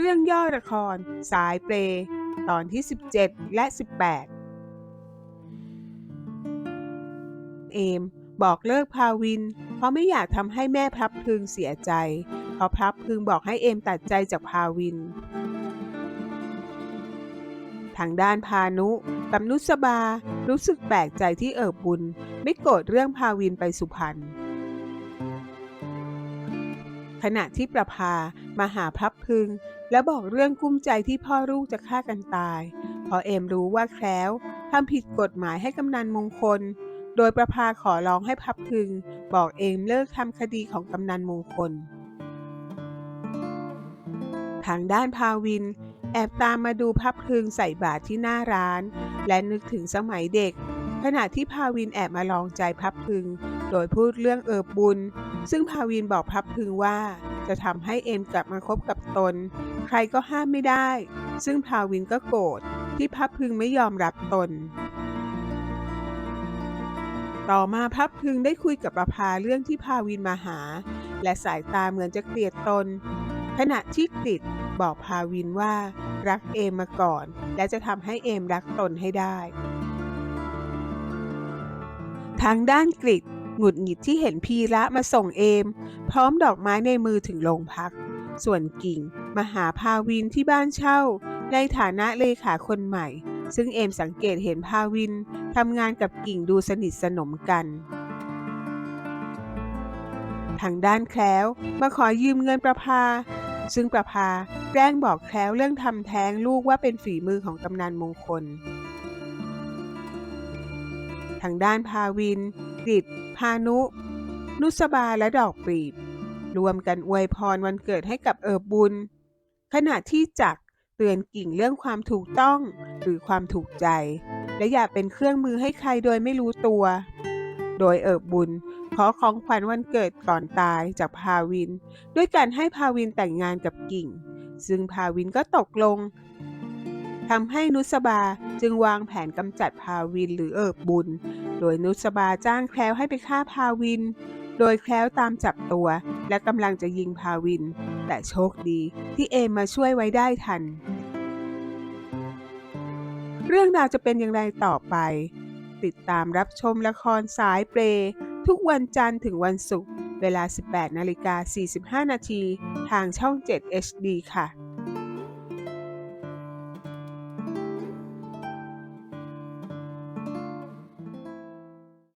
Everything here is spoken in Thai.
รื่องย่อละคร สายเปรตอนที่ 17 และ 18 เอมบอกเลิกพาวิน เพราะไม่อยากทำให้แม่พลับพึงเสียใจ เพราะพลับพึงบอกให้เอมตัดใจจากพาวิน ทางด้านพานุกับนุสบา รู้สึกแปลกใจที่เอิบบุญ ไม่โกรธเรื่องพาวินไปสุพรรณ ขณะที่ประภามาหาพับพึง และบอกเรื่องกุ้มใจที่พ่อลูกจะฆ่ากันตายพราะเอมรู้ว่าแคล้วทำผิดกฎหมายให้กำนันมงคล โดยประภาขอร้องให้พับพึง บอกเอมเลิกทำคดีของกำนันมงคล ทางด้านพาวิน แอบตามมาดูพับพึงใส่บาตรที่หน้าร้าน และนึกถึงสมัยเด็ก ขณะที่พาวินแอบมาลองใจพับพึง โดยพูดเรื่องเอิบบุญ ซึ่งพาวินบอกพับพึงว่า จะทำให้เอมกลับมาคบกับตน ใครก็ห้ามไม่ได้ ซึ่งพาวินก็โกรธที่พับพึงไม่ยอมรับตน ต่อมาพับพึงได้คุยกับประภาเรื่องที่พาวินมาหา และสายตาเหมือนจะเกลียดตน ขณะที่กริดบอกพาวินว่า รักเอมมาก่อน และจะทำให้เอมรักตนให้ได้ทางด้านกริด หงุดหงิดที่เห็นพีระมาส่งเอม พร้อมดอกไม้ในมือถึงโรงพัก ส่วนกิ่งมาหาพาวินที่บ้านเช่า ในฐานะเลขาคนใหม่ ซึ่งเอมสังเกตเห็นพาวินทำงานกับกิ่งดูสนิทสนมกันทางด้านแคล้วมาขอยืมเงินประภา ซึ่งประภาแกล้งบอกแคล้วเรื่องทำแท้งลูกว่าเป็นฝีมือของกำนันมงคล ทางด้านพาวินกริด พานุ นุสบาและดอกปรีบรวมกันอวยพรวันเกิดให้กับเอิบบุญ ขณะที่จักเตือนกิ่งเรื่องความถูกต้องหรือความถูกใจ และอย่าเป็นเครื่องมือให้ใครโดยไม่รู้ตัว โดยเอิบบุญขอของขวัญวันเกิดก่อนตายจากพาวิน ด้วยการให้พาวินแต่งงานกับกิ่ง ซึ่งพาวินก็ตกลง ทำให้นุสบาจึงวางแผนกำจัดพาวินหรือเอิบบุญ โดยนุสบาจ้างแคล้วให้ไปฆ่าพาวิน โดยแคล้วตามจับตัว และกำลังจะยิงพาวิน แต่โชคดีที่เอมมาช่วยไว้ได้ทัน เรื่องราวจะเป็นอย่างไรต่อไป ติดตามรับชมละครสายเปรย์ทุกวันจันทร์ถึงวันศุกร์เวลา 18นาฬิกา45นาทีทางช่อง 7 HD ค่ะ